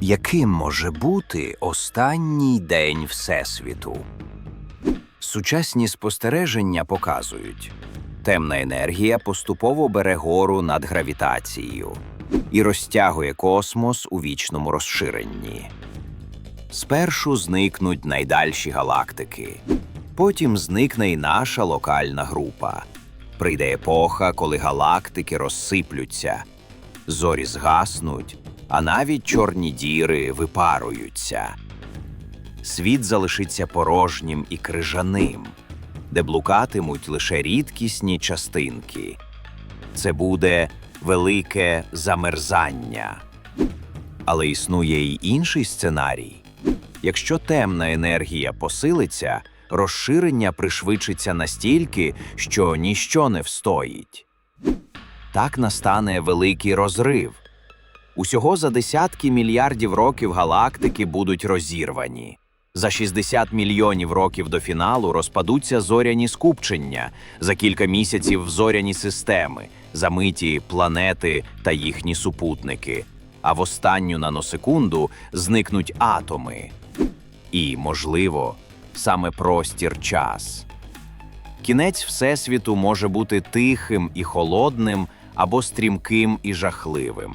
Яким може бути останній день Всесвіту? Сучасні спостереження показують, темна енергія поступово бере гору над гравітацією і розтягує космос у вічному розширенні. Спершу зникнуть найдальші галактики, потім зникне і наша локальна група. Прийде епоха, коли галактики розсиплються, зорі згаснуть, а навіть чорні діри випаруються. Світ залишиться порожнім і крижаним, де блукатимуть лише рідкісні частинки. Це буде велике замерзання. Але існує й інший сценарій. Якщо темна енергія посилиться, розширення пришвидшиться настільки, що ніщо не встоїть. Так настане великий розрив. Усього за десятки мільярдів років галактики будуть розірвані. За 60 мільйонів років до фіналу розпадуться зоряні скупчення, за кілька місяців зоряні системи, замиті планети та їхні супутники. А в останню наносекунду зникнуть атоми. І, можливо, саме простір час. Кінець Всесвіту може бути тихим і холодним або стрімким і жахливим.